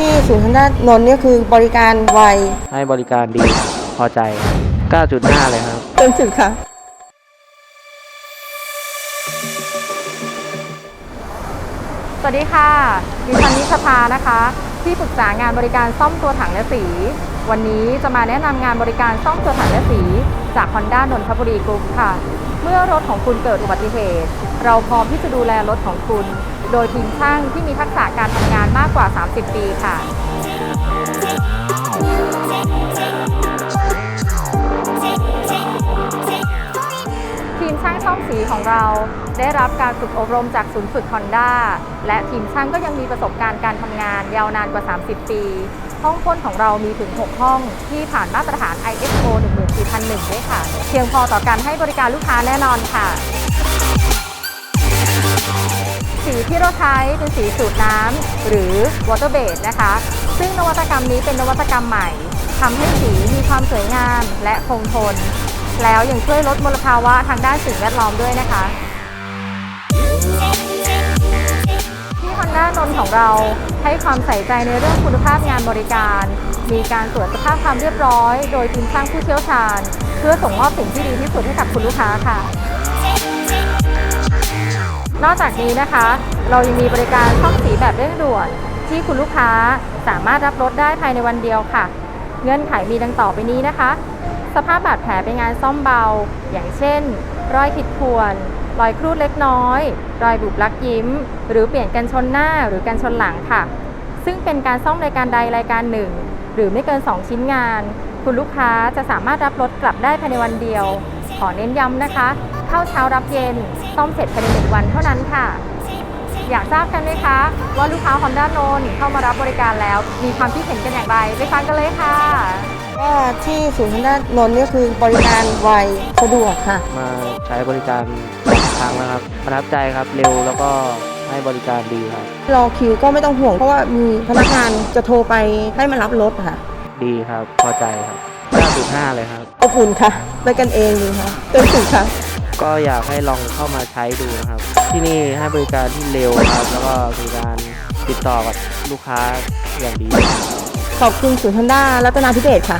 ที่ศูนย์ทางด้านนนท์เนี่ยคือบริการไวให้บริการดีครับพอใจ 9.5 เลยครับเต็มสิบค่ะ สวัสดีค่ะ ดิฉันนิชภานะคะ ที่ปรึกษางานบริการซ่อมตัวถังและสี วันนี้จะมาแนะนำงานบริการซ่อมตัวถังและสี จาก Honda นนทบุรีกรุ๊ปค่ะ เมื่อรถของคุณเกิดอุบัติเหตุ เราพร้อมที่จะดูแลรถของคุณ โดยทีมช่างที่มีทักษะการทำงานมากกว่า 30 ปีค่ะ ทีมช่างซ่อมสีของเราได้รับการฝึกอบรมจากศูนย์ฝึก Honda และทีมช่างก็ยังมีประสบการณ์การทำงานยาวนานกว่า 30 ปี ห้องพ่นของเรามีถึง 6 ห้องที่ผ่านมาตรฐาน ISO นหนึ่งด้วยค่ะ เพียงพอต่อการให้บริการลูกค้าแน่นอนค่ะ สีที่เราใช้เป็นสีสูตรน้ำหรือ water base นะคะ ซึ่งนวัตกรรมนี้เป็นนวัตกรรมใหม่ทำให้สีมีความสวยงามและคงทน แล้วยังช่วยลดมลภาวะทางด้านสิ่งแวดล้อมด้วยนะคะ คนของเราให้ความใส่ใจในเรื่องคุณภาพงานบริการ มีการตรวจสภาพความเรียบร้อย โดยทีมช่างผู้เชี่ยวชาญ เพื่อส่งมอบสิ่งที่ดีที่สุดให้กับคุณลูกค้าค่ะ นอกจากนี้นะคะ เรายังมีบริการซ่อมสีแบบเร่งด่วน ที่คุณลูกค้าสามารถรับรถได้ภายในวันเดียวค่ะ เงื่อนไขมีดังต่อไปนี้นะคะ สภาพบาดแผลเป็นงานซ่อมเบา อย่างเช่น รอยขีดข่วนรอยครูดเล็กน้อย รอยบุบลักยิ้ม หรือเปลี่ยนกันชนหน้าหรือกันชนหลังค่ะ ซึ่งเป็นการซ่อมรายการใดรายการหนึ่ง หรือไม่เกิน 2 ชิ้นงาน คุณลูกค้าจะสามารถรับรถกลับได้ภายในวันเดียว ขอเน้นย้ำนะคะ เข้าเช้ารับเย็น ซ่อมเสร็จภายในหนึ่งวันเท่านั้นค่ะ อยากทราบกันไหมคะ ว่าลูกค้า Honda โนนเข้ามารับบริการแล้ว มีความคิดเห็นกันอย่างไรไปฟังกันเลยค่ะก็ที่ศูนย์ทางด้านนนท์เนี่ยคือบริการไวสะดวกค่ะ มาใช้บริการสอง ครั้งแล้วครับประทับใจครับเร็วแล้วก็ให้บริการดีครับ รอคิวก็ไม่ต้องห่วง เพราะว่ามีพนักงานจะโทรไปให้มารับรถค่ะ ดีครับ พอใจครับ9.5 เลยครับ อบอุ่นค่ะไปกันเองดีค่ะเต็มสิบค่ะ ก็อยากให้ลองเข้ามาใช้ดูนะครับ ที่นี่ให้บริการที่เร็วครับ แล้วก็มีการติดต่อกับลูกค้าอย่างดี ขอบคุณศูนย์ทันด้ารัตนาธิเบศค่ะ